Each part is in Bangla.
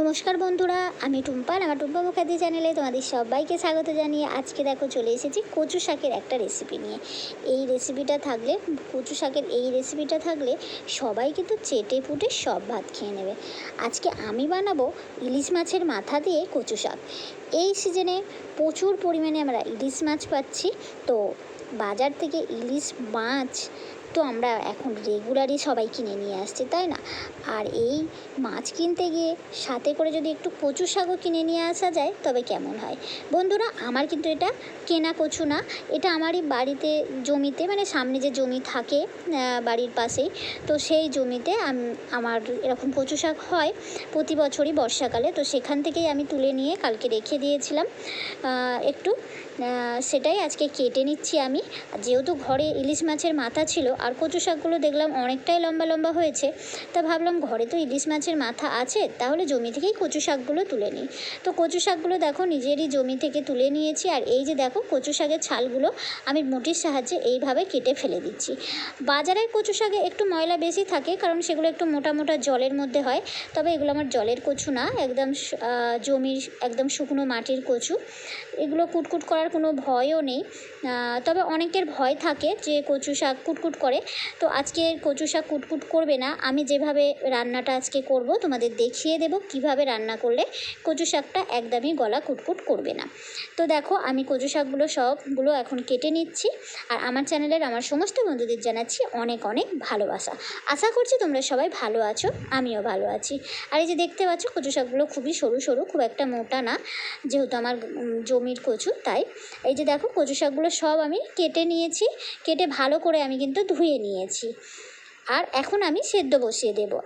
নমস্কার বন্ধুরা, আমি টুম্পা আমার টুম্পা মুখার্জি চ্যানেলে তোমাদের সবাইকে স্বাগত জানিয়ে আজকে দেখো চলে এসেছি কচু শাকের একটা রেসিপি নিয়ে। এই রেসিপিটা থাকলে, কচু শাকের এই রেসিপিটা থাকলে সবাই কিন্তু চেটে পুটে সব ভাত খেয়ে নেবে। আজকে আমি বানাবো ইলিশ মাছের মাথা দিয়ে কচু শাক। এই সিজনে প্রচুর পরিমাণে আমরা ইলিশ মাছ পাচ্ছি। তো বাজার থেকে ইলিশ মাছ তো আমরা এখন রেগুলারই সবাই কিনে নিয়ে আসছি, তাই না? আর এই মাছ কিনতে গিয়ে সাথে করে যদি একটু কচু শাকও কিনে নিয়ে আসা যায়, তবে কেমন হয়? বন্ধুরা, আমার কিন্তু এটা কেনা কচু না, এটা আমারই বাড়িতে জমিতে মানে সামনে যে জমি থাকে বাড়ির পাশেই, তো সেই জমিতে আমার এরকম কচু শাক হয় প্রতি বছরই বর্ষাকালে, তো সেখান থেকেই আমি তুলে নিয়ে কালকে রেখে দিয়েছিলাম। একটু সেটাই আজকে কেটে নিচ্ছি আমি। যেহেতু ঘরে ইলিশ মাছের মাথা ছিল আর কচু শাকগুলো দেখলাম অনেকটাই লম্বা লম্বা হয়েছে। তা ভাবলাম ঘরে তো ইলিশ মাছের মাথা আছে, তাহলে জমি থেকেই কচু শাকগুলো তুলে নিই। তো কচু শাকগুলো দেখো নিজেরই জমি থেকে তুলে নিয়েছি, আর এই যে দেখো কচু শাকের ছালগুলো আমি মুটির সাহায্যে এইভাবে কেটে ফেলে দিচ্ছি। বাজারের কচু শাকে একটু ময়লা বেশি থাকে, কারণ সেগুলো একটু মোটা মোটা জলের মধ্যে হয়, তবে এগুলো আমার জলের কচু না, একদম জমির একদম শুকনো মাটির কচু। এগুলো কুটকুট করার কোনো ভয়ও নেই। তবে অনেকের ভয় থাকে যে কচু শাক কুটকুট করে তো আজকে কচু শাক কুটকুট করবে না। আমি যেভাবে রান্নাটা আজকে করব, তোমাদের দেখিয়ে দেব কীভাবে রান্না করলে কচু শাকটা একদমই গলা কুটকুট করবে না। তো দেখো, আমি কচু শাকগুলো সবগুলো এখন কেটে নিচ্ছি আর আমার চ্যানেলের আমার সমস্ত বন্ধুদের জানাচ্ছি অনেক অনেক ভালোবাসা। আশা করছি তোমরা সবাই ভালো আছো, আমিও ভালো আছি। আর এই যে দেখতে পাচ্ছ, কচু শাকগুলো খুবই সরু সরু, খুব একটা মোটা না, যেহেতু আমার জমির কচু, তাই। এই যে দেখো, কচু শাকগুলো সব আমি কেটে নিয়েছি। কেটে ভালো করে আমি কিন্তু ধুয়ে নিয়েছি। আর এখন আমি সেদ্ধ বসিয়ে দেবো।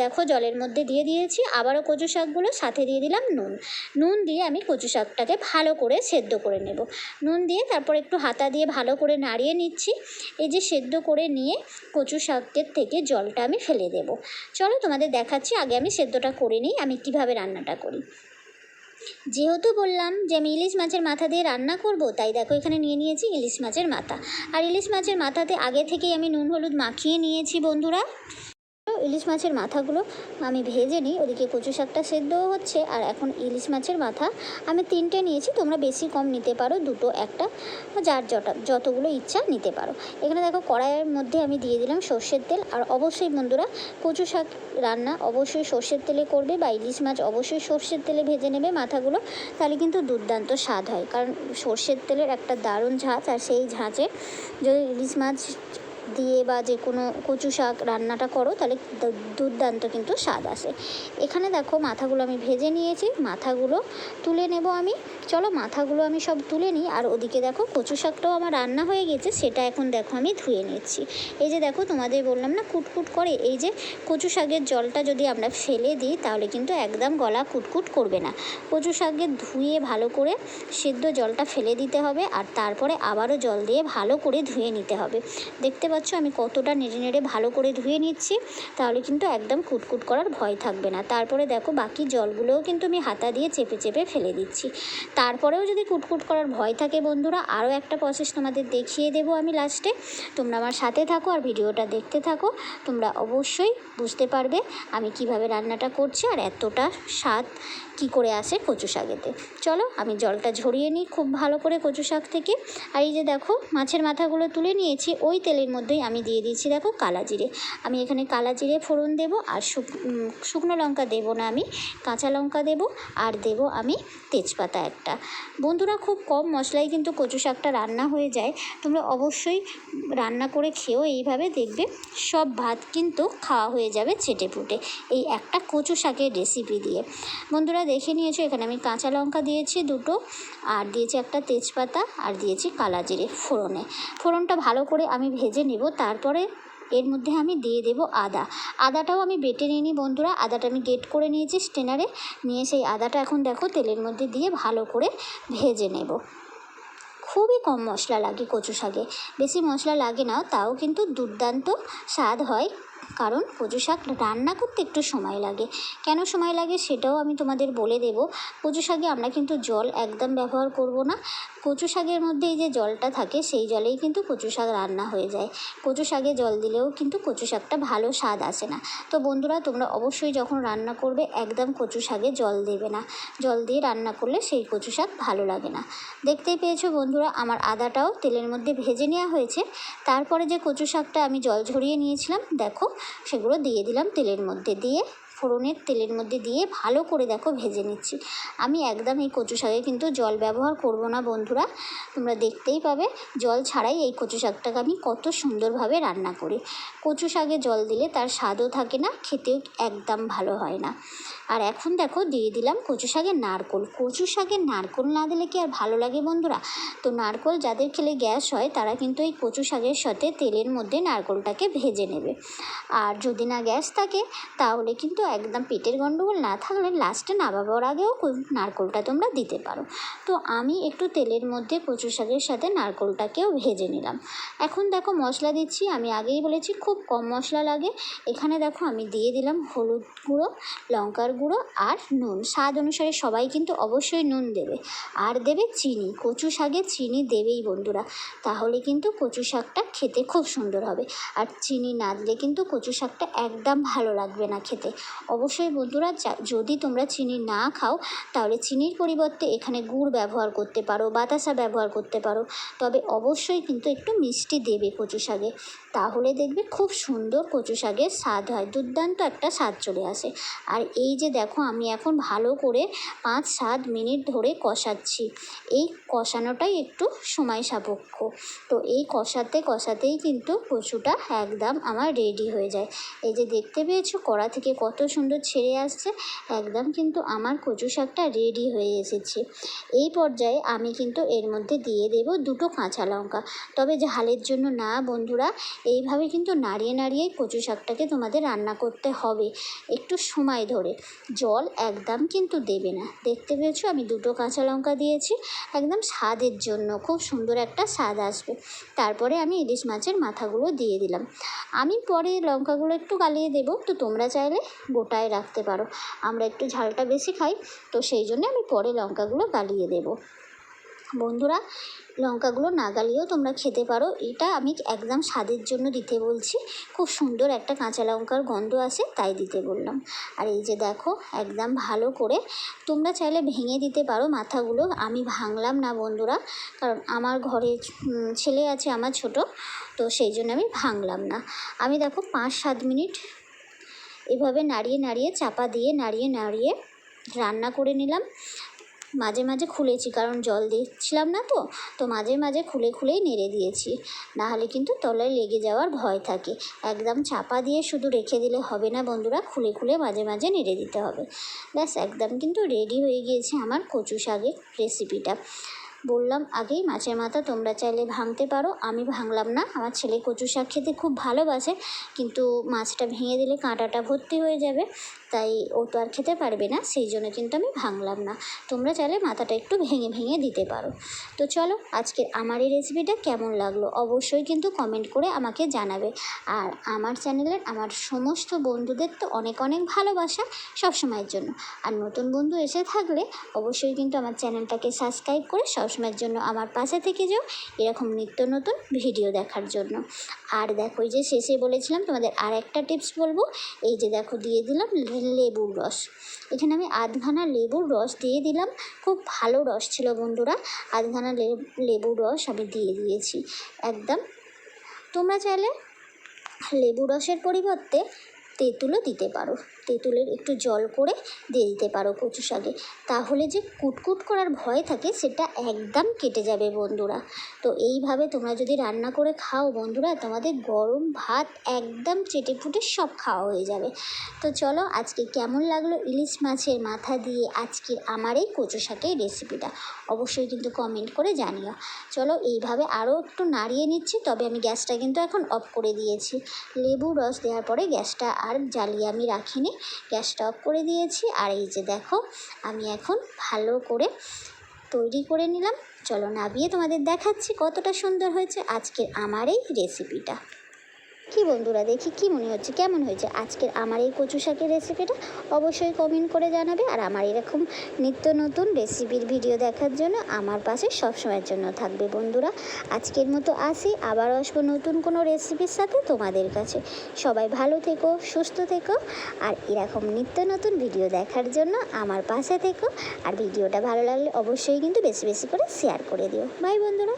দেখো জলের মধ্যে দিয়ে দিয়েছি। আবারও কচু শাকগুলো, সাথে দিয়ে দিলাম নুন। নুন দিয়ে আমি কচু শাকটাকে ভালো করে সেদ্ধ করে নেব। নুন দিয়ে তারপর একটু হাতা দিয়ে ভালো করে নাড়িয়ে নিচ্ছি। এই যে সেদ্ধ করে নিয়ে কচু শাকের থেকে জলটা আমি ফেলে দেব। চলো তোমাদের দেখাচ্ছি, আগে আমি সেদ্ধটা করে নিই, আমি কীভাবে রান্নাটা করি। যেহেতু বললাম যে আমি ইলিশ মাছের মাথা দিয়ে রান্না করব, তাই দেখো এখানে নিয়ে নিয়েছি ইলিশ মাছের মাথা। আর ইলিশ মাছের মাথাতে আগে থেকেই আমি নুন হলুদ মাখিয়ে নিয়েছি বন্ধুরা। ইলিশ মাছের মাথাগুলো আমি ভেজে নিই। ওদিকে কচু শাকটা সেদ্ধও হচ্ছে আর এখন ইলিশ মাছের মাথা আমি তিনটে নিয়েছি। তোমরা বেশি কম নিতে পারো, দুটো, একটা, যার যটা, যতগুলো ইচ্ছা নিতে পারো। এখানে দেখো কড়াইয়ের মধ্যে আমি দিয়ে দিলাম সর্ষের তেল। আর অবশ্যই বন্ধুরা, কচু শাক রান্না অবশ্যই সর্ষের তেলে করবে বা ইলিশ মাছ অবশ্যই সর্ষের তেলে ভেজে নেবে মাথাগুলো। তাহলে কিন্তু দুর্দান্ত স্বাদ হয়। কারণ সর্ষের তেলের একটা দারুণ ঝাঁচ আর সেই ঝাঁচে যদি ইলিশ মাছ দিয়ে বা যে কোনো কচু শাক রান্নাটা করো, তাহলে দুর্দান্ত কিন্তু স্বাদ আসে। এখানে দেখো মাথাগুলো আমি ভেজে নিয়েছি, মাথাগুলো তুলে নেব আমি। চলো মাথাগুলো আমি সব তুলে নিই, আর ওদিকে দেখো কচু শাকটাও আমার রান্না হয়ে গেছে, সেটা এখন দেখো আমি ধুয়ে নিচ্ছি। এই যে দেখো তোমাদের বললাম না কুটকুট করে, এই যে কচু শাকের জলটা যদি আমরা ফেলে দিই, তাহলে কিন্তু একদম গলা কুটকুট করবে না। কচু শাকের ধুয়ে ভালো করে সেদ্ধ জলটা ফেলে দিতে হবে, আর তারপরে আবারও জল দিয়ে ভালো করে ধুয়ে নিতে হবে। দেখতে পাচ্ছ আমি কতটা নেড়ে নেড়ে ভালো করে ধুয়ে নিচ্ছি, তাহলে কিন্তু একদম কুটকুট করার ভয় থাকবে না। তারপরে দেখো, বাকি জলগুলোও কিন্তু আমি হাতা দিয়ে চেপে চেপে ফেলে দিচ্ছি। তারপরেও যদি কুটকুট করার ভয় থাকে বন্ধুরা, আরও একটা প্রসেস তোমাদের দেখিয়ে দেবো আমি লাস্টে তোমরা আমার সাথে থাকো আর ভিডিওটা দেখতে থাকো। তোমরা অবশ্যই বুঝতে পারবে আমি কীভাবে রান্নাটা করছি আর এতটা স্বাদ কি করে আসে কচু শাকেতে। চলো, আমি জলটা ঝরিয়ে নিই খুব ভালো করে কচু শাক থেকে। আর এই যে দেখো, মাছের মাথাগুলো তুলে নিয়েছি, ওই তেলের মধ্যেই আমি দিয়ে দিয়েছি দেখো কালা জিরে। আমি এখানে কালা জিরে ফোড়ন দেবো আর শুকনো লঙ্কা দেবো না আমি, কাঁচা লঙ্কা দেবো আর দেবো আমি তেজপাতা একটা। বন্ধুরা খুব কম মশলায় কিন্তু কচু শাকটা রান্না হয়ে যায়। তোমরা অবশ্যই রান্না করে খেয়েও এইভাবে দেখবে সব ভাত কিন্তু খাওয়া হয়ে যাবে চেটে পুটে। এই একটা কচু শাকের রেসিপি দিয়ে। বন্ধুরা দেখে নিয়েছো, এখানে আমি কাঁচা লঙ্কা দিয়েছি দুটো আর দিয়েছি একটা তেজপাতা আর দিয়েছি কালা জিরে ফোড়নে। ফোড়নটা ভালো করে আমি ভেজে নেব, তারপরে এর মধ্যে আমি দিয়ে দেব আদা। আদাটাও আমি বেটে নিয়ে নিই বন্ধুরা, আদাটা আমি গেট করে নিয়েছি স্টেনারে নিয়ে সেই আদাটা এখন দেখো তেলের মধ্যে দিয়ে ভালো করে ভেজে নেব। খুবই কম মশলা লাগে কচু শাকে। বেশি মশলা লাগে না, তাও কিন্তু দুর্দান্ত স্বাদ হয়। কারণ কচু শাক রান্না করতে একটু সময় লাগে। কেন সময় লাগে সেটাও আমি তোমাদের বলে দেব। কচু শাকে আমরা কিন্তু জল একদম ব্যবহার করব না। কচু শাকের মধ্যে এই যে জলটা থাকে, সেই জলেই কিন্তু কচু শাক রান্না হয়ে যায়। কচু শাকে জল দিলেও কিন্তু কচু শাকটা ভালো স্বাদ আসে না। তো বন্ধুরা, তোমরা অবশ্যই যখন রান্না করবে, একদম কচু শাকে জল দেবে না। জল দিয়ে রান্না করলে সেই কচু শাক ভালো লাগে না। দেখতেই পেয়েছ বন্ধুরা, আমার আদাটাও তেলের মধ্যে ভেজে নেওয়া হয়েছে। তারপরে যে কচু শাকটা আমি জল ঝরিয়ে নিয়েছিলাম, দেখো সেগুলো দিয়ে দিলাম তেলের মধ্যে দিয়ে। ফোড়নের তেলের মধ্যে দিয়ে ভালো করে দেখো ভেজে নিচ্ছি। আমি একদম এই কচু শাকে কিন্তু জল ব্যবহার করব না বন্ধুরা, তোমরা দেখতেই পাবে। জল ছাড়াই এই কচু শাকটাকে আমি কত সুন্দরভাবে রান্না করি। কচু শাকে জল দিলে তার স্বাদও থাকে না, খেতেও একদম ভালো হয় না। আর এখন দেখো দিয়ে দিলাম কচু শাকের নারকোল। কচু শাকের নারকোল না দিলে কি আর ভালো লাগে বন্ধুরা? তো নারকোল যাদের খেলে গ্যাস হয়, তারা কিন্তু এই কচু শাকের সাথে তেলের মধ্যে নারকোলটাকে ভেজে নেবে। আর যদি না গ্যাস থাকে, তাহলে কিন্তু একদম পেটের গণ্ডগোল না থাকলে লাস্টে নামাবার আগেও নারকোলটা তোমরা দিতে পারো। তো আমি একটু তেলের মধ্যে কচু শাকের সাথে নারকোলটাকেও ভেজে নিলাম। এখন দেখো মশলা দিচ্ছি, আমি আগেই বলেছি খুব কম মশলা লাগে। এখানে দেখো আমি দিয়ে দিলাম হলুদ গুঁড়ো, লঙ্কার গুঁড়ো আর নুন। স্বাদ অনুসারে সবাই কিন্তু অবশ্যই নুন দেবে। আর দেবে চিনি, কচু শাকে চিনি দেবেই বন্ধুরা। তাহলে কিন্তু কচু শাকটা খেতে খুব সুন্দর হবে। আর চিনি না দিলে কিন্তু কচু শাকটা একদম ভালো লাগবে না খেতে। অবশ্যই বন্ধুরা যদি তোমরা চিনি না খাও, তাহলে চিনির পরিবর্তে এখানে গুড় ব্যবহার করতে পারো, বাতাসা ব্যবহার করতে পারো। তবে অবশ্যই কিন্তু একটু মিষ্টি দেবে কচু শাকে। তাহলে দেখবে খুব সুন্দর কচু শাকের স্বাদ হয়, দুর্দান্ত একটা স্বাদ চলে আসে। আর এই যে দেখো, আমি এখন ভালো করে পাঁচ সাত মিনিট ধরে কষাচ্ছি। এই কষানোটাই একটু সময় সাপেক্ষ। তো এই কষাতে কষাতেই কিন্তু কচুটা একদম আমার রেডি হয়ে যায়। এই যে দেখতে পেয়েছ, কড়া থেকে কত সুন্দর ছেড়ে আসছে, একদম কিন্তু আমার কচু শাকটা রেডি হয়ে এসেছে। এই পর্যায়ে আমি কিন্তু এর মধ্যে দিয়ে দেব দুটো কাঁচা লঙ্কা। তবে ঝালের জন্য না বন্ধুরা, এইভাবে কিন্তু নাড়িয়ে নাড়িয়ে কচু শাকটাকে তোমাদের রান্না করতে হবে, একটু সময় ধরে। জল একদম কিন্তু দেবে না। দেখতে পেয়েছ আমি দুটো কাঁচা লঙ্কা দিয়েছি, একদম স্বাদের জন্য, খুব সুন্দর একটা স্বাদ আসবে। তারপরে আমি ইলিশ মাছের মাথাগুলো দিয়ে দিলাম। আমি পরে লঙ্কাগুলো একটু গালিয়ে দেবো, তো তোমরা চাইলে গোটায় রাখতে পারো। আমরা একটু ঝালটা বেশি খাই, তো সেই জন্য আমি পরে লঙ্কাগুলো গালিয়ে দেবো। বন্ধুরা, লঙ্কাগুলো না গালিয়েও তোমরা খেতে পারো। এটা আমি একদম স্বাদের জন্য দিতে বলছি। খুব সুন্দর একটা কাঁচা লঙ্কার গন্ধ আসে, তাই দিতে বললাম। আর এই যে দেখো, একদম ভালো করে তোমরা চাইলে ভেঙে দিতে পারো মাথাগুলো। আমি ভাঙলাম না বন্ধুরা, কারণ আমার ঘরে ছেলে আছে, আমার ছোট, তো সেই জন্য আমি ভাঙলাম না। আমি দেখো পাঁচ সাত মিনিট এভাবে নাড়িয়ে নাড়িয়ে, চাপা দিয়ে নাড়িয়ে নাড়িয়ে রান্না করে নিলাম। মাঝে মাঝে খুলেছি, কারণ জল দিচ্ছিলাম না তো তো মাঝে মাঝে খুলে খুলেই নেড়ে দিয়েছি। নাহলে কিন্তু তলায় লেগে যাওয়ার ভয় থাকে। একদম চাপা দিয়ে শুধু রেখে দিলে হবে না বন্ধুরা, খুলে খুলে মাঝে মাঝে নেড়ে দিতে হবে। ব্যাস, একদম কিন্তু রেডি হয়ে গিয়েছে আমার কচু শাকের রেসিপিটা বললাম, আগেই মাছের মাথা তোমরা চাইলে ভাঙতে পারো, আমি ভাঙলাম না। আমার ছেলে কচু শাক খেতে খুব ভালোবাসে, কিন্তু মাছটা ভেঙে দিলে কাঁটাটা ভর্তি হয়ে যাবে, তাই ও তো আর খেতে পারবে না, সেই জন্য কিন্তু আমি ভাঙলাম না। তোমরা চাইলে মাথাটা একটু ভেঙে ভেঙে দিতে পারো। তো চলো আজকে আমার এই রেসিপিটা কেমন লাগল অবশ্যই কিন্তু কমেন্ট করে আমাকে জানাবে। আর আমার চ্যানেলের আমার সমস্ত বন্ধুদের তো অনেক অনেক ভালোবাসা সবসময়ের জন্য। আর নতুন বন্ধু এসে থাকলে অবশ্যই কিন্তু আমার চ্যানেলটাকে সাবস্ক্রাইব করে সবসময়ের জন্য আমার পাশে থেকে যাও। এরকম নিত্য নতুন ভিডিও দেখার জন্য। আর দেখো, এই যে শেষে বলেছিলাম তোমাদের আর একটা টিপস বলব। এই যে দেখো, দিয়ে দিলাম লেবুর রস। এখানে আমি আধখানা লেবুর রস দিয়ে দিলাম। খুব ভালো রস ছিল বন্ধুরা। আধখানা লে- লেবুর রস আমি দিয়ে দিয়েছি। একদম। তোমরা চাইলে লেবু রসের পরিবর্তে তেঁতুলও দিতে পারো। তেঁতুলের একটু জল করে দিয়ে দিতে পারো কচু শাকে। তাহলে যে কুটকুট করার ভয় থাকে, সেটা একদম কেটে যাবে বন্ধুরা। তো এইভাবে তোমরা যদি রান্না করে খাও বন্ধুরা, তোমাদের গরম ভাত একদম চেটে ফুটে সব খাওয়া হয়ে যাবে। তো চলো আজকে কেমন লাগল ইলিশ মাছের মাথা দিয়ে আজকের আমার এই কচু শাকের রেসিপিটা? অবশ্যই কিন্তু কমেন্ট করে জানিও। চলো এইভাবে আরও একটু নাড়িয়ে নিচ্ছি, তবে আমি গ্যাসটা কিন্তু এখন অফ করে দিয়েছি। লেবু রস দেওয়ার পরে গ্যাসটা আর জ্বালিয়ে আমি রাখিনি। গ্যাসটা অফ করে দিয়েছি। আর এই যে দেখো, আমি এখন ভালো করে তৈরি করে নিলাম। চলো নাবিয়ে তোমাদের দেখাচ্ছি কতটা সুন্দর হয়েছে আজকের আমার এই রেসিপিটা কি বন্ধুরা, দেখি কি মনে হচ্ছে, কেমন হয়েছে? আজকের আমার এই কচু শাকের রেসিপিটা অবশ্যই কমেন্ট করে জানাবে আর আমার এরকম নিত্য নতুন রেসিপির ভিডিও দেখার জন্য আমার পাশে সবসময়ের জন্য থাকবে বন্ধুরা। আজকের মতো আসি, আবার আসব নতুন কোনো রেসিপির সাথে তোমাদের কাছে। সবাই ভালো থেকো, সুস্থ থেকো আর এরকম নিত্য নতুন ভিডিও দেখার জন্য আমার পাশে থেকো। আর ভিডিওটা ভালো লাগলে অবশ্যই কিন্তু বেশি বেশি করে শেয়ার করে দিও। বাই বন্ধুরা।